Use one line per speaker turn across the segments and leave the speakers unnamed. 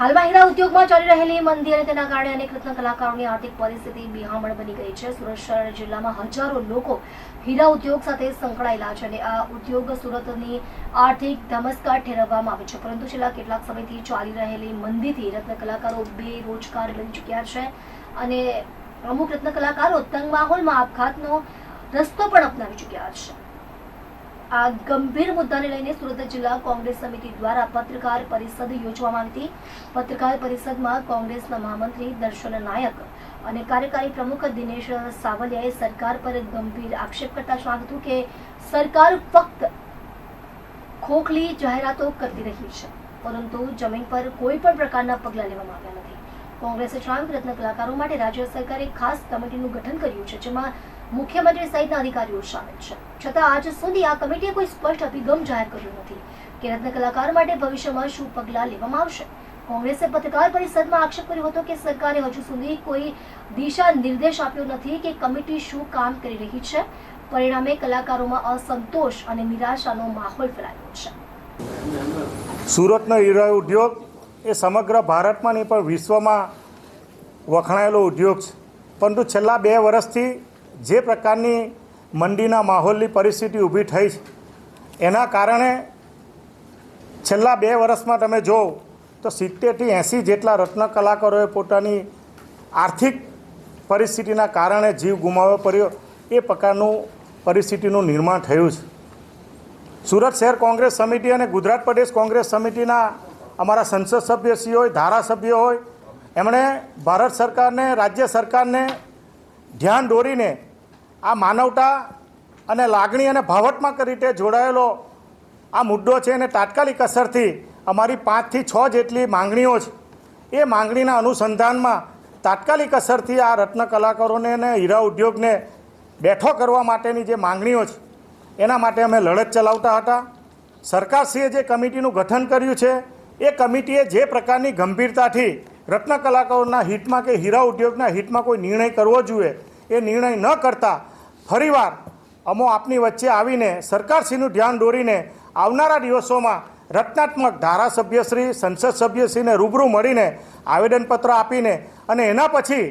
હાલમાં હીરા ઉદ્યોગમાં ચાલી રહેલી મંદી અને તેના કારણે અનેક રત્ન કલાકારોની આર્થિક પરિસ્થિતિ બિહામણ બની ગઈ છે. સુરત શહેર જિલ્લામાં હજારો લોકો હીરા ઉદ્યોગ સાથે સંકળાયેલા છે અને આ ઉદ્યોગ સુરતની આર્થિક ધમસ્કાર ઠેરવવામાં આવે છે. પરંતુ છેલ્લા કેટલાક સમયથી ચાલી રહેલી મંદીથી રત્ન કલાકારો બેરોજગાર બની ચૂક્યા છે અને અમુક રત્ન કલાકારો તંગ માહોલમાં આપઘાતનો રસ્તો પણ અપનાવી ચૂક્યા છે. આ ગંભીર મુદ્દાને લઈને સુરત જિલ્લા કોંગ્રેસ સમિતિ દ્વારા પત્રકાર પરિષદ યોજવામાં આવી પત્રકાર પરિષદમાં કોંગ્રેસના મહામંત્રી દર્શન નાયક અને કાર્યકારી પ્રમુખ દિનેશ સાવલિયાએ સરકાર પર ગંભીર આક્ષેપ કરતા જણાવ્યું હતું કે સરકાર ફક્ત ખોખલી જાહેરાતો કરતી રહી છે, પરંતુ જમીન પર કોઈ પણ પ્રકારના પગલાં લેવામાં આવ્યા નથી. કોંગ્રેસે જણાવ્યું રત્ન કલાકારો માટે રાજ્ય સરકારે ખાસ કમિટીનું ગઠન કર્યું છે, જેમાં મુખ્યમંત્રી સહિતના અધિકારીઓ સામેલ છે. છતાં આજ સુધી આ કમિટીએ કોઈ સ્પષ્ટ અભિગમ જાહેર કર્યો નથી કે રત્ન કલાકાર માટે ભવિષ્યમાં શું પગલાં લેવામાં આવશે. કોંગ્રેસે પત્રકાર પરિષદમાં આક્ષેપ કર્યો હતો કે સરકારે હજુ સુધી કોઈ દિશા નિર્દેશ આપ્યો નથી કે કમિટી શું કામ કરી રહી છે. પરિણામે કલાકારોમાં અસંતોષ અને નિરાશાનો માહોલ ફેલાયો છે.
સુરતનો હીરા ઉદ્યોગ એ સમગ્ર ભારતમાં નહીં, પણ વિશ્વમાં વખણાયેલો ઉદ્યોગ છે. પરંતુ છેલ્લા બે વર્ષથી જે પ્રકારની મંડીના માહોલની પરિસ્થિતિ ઊભી થઈ છે, એના કારણે છેલ્લા બે વર્ષમાં તમે જો તો સિત્તેરથી એંસી જેટલા રત્ન કલાકારોએ પોતાની આર્થિક પરિસ્થિતિના કારણે જીવ ગુમાવવો પડ્યો, એ પ્રકારનું પરિસ્થિતિનું નિર્માણ થયું છે. સુરત શહેર કોંગ્રેસ સમિતિ અને ગુજરાત પ્રદેશ કોંગ્રેસ સમિતિના અમારા સંસદ સભ્યશ્રી હોય, ધારાસભ્યો હોય, એમણે ભારત સરકારને, રાજ્ય સરકારને ધ્યાન દોરીને આ માનવતા અને લાગણી અને ભાવત્મક રીતે જોડાયેલો આ મુદ્દો છે એને તાત્કાલિક અસરથી અમારી પાંચથી છ જેટલી માંગણીઓ છે. એ માંગણીના અનુસંધાનમાં તાત્કાલિક અસરથી આ રત્ન કલાકારોને અને હીરા ઉદ્યોગને બેઠો કરવા માટેની જે માંગણીઓ છે, એના માટે અમે લડત ચલાવતા હતા. સરકારશ્રીએ જે કમિટીનું ગઠન કર્યું છે, એ કમિટીએ જે પ્રકારની ગંભીરતાથી રત્ન કલાકારોના હિતમાં કે હીરા ઉદ્યોગના હિતમાં કોઈ નિર્ણય કરવો જોઈએ એ નિર્ણય ન કરતા ફરીવાર અમો આપની વચ્ચે આવીને સરકારશ્રીનું ધ્યાન દોરીને આવનારા દિવસોમાં રચનાત્મક ધારાસભ્યશ્રી સંસદ સભ્યશ્રીને રૂબરૂ મળીને આવેદનપત્ર આપીને અને એના પછી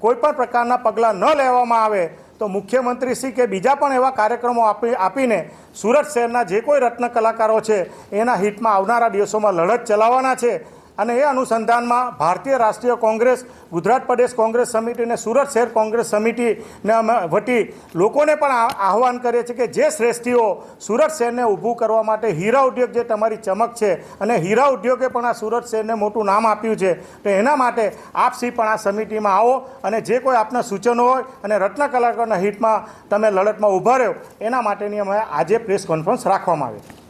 કોઈપણ પ્રકારના પગલાં ન લેવામાં આવે તો મુખ્યમંત્રી શ્રી કે બીજા પણ એવા કાર્યક્રમો આપી, આપીને સુરત શહેરના જે કોઈ રત્ન કલાકારો છે એના હિતમાં આવનારા દિવસોમાં લડત ચલાવવાના છે. અને એ અનુસંધાનમાં ભારતીય રાષ્ટ્રીય કોંગ્રેસ, ગુજરાત પ્રદેશ કોંગ્રેસ સમિતિ અને સુરત શહેર કોંગ્રેસ સમિતિને અમે વટી લોકોને પણ આહવાન કરીએ છીએ કે જે શ્રેષ્ઠીઓ સુરત શહેરને ઊભું કરવા માટે હીરા ઉદ્યોગ જે તમારી ચમક છે અને હીરા ઉદ્યોગે પણ આ સુરત શહેરને મોટું નામ આપ્યું છે, તો એના માટે આપ સી પણ આ સમિતિમાં આવો અને જે કોઈ આપના સૂચનો હોય અને રત્ન કલાકારોના હિતમાં તમે લડતમાં ઊભા રહ્યો, એના માટેની અમે આજે પ્રેસ કોન્ફરન્સ રાખવામાં આવી.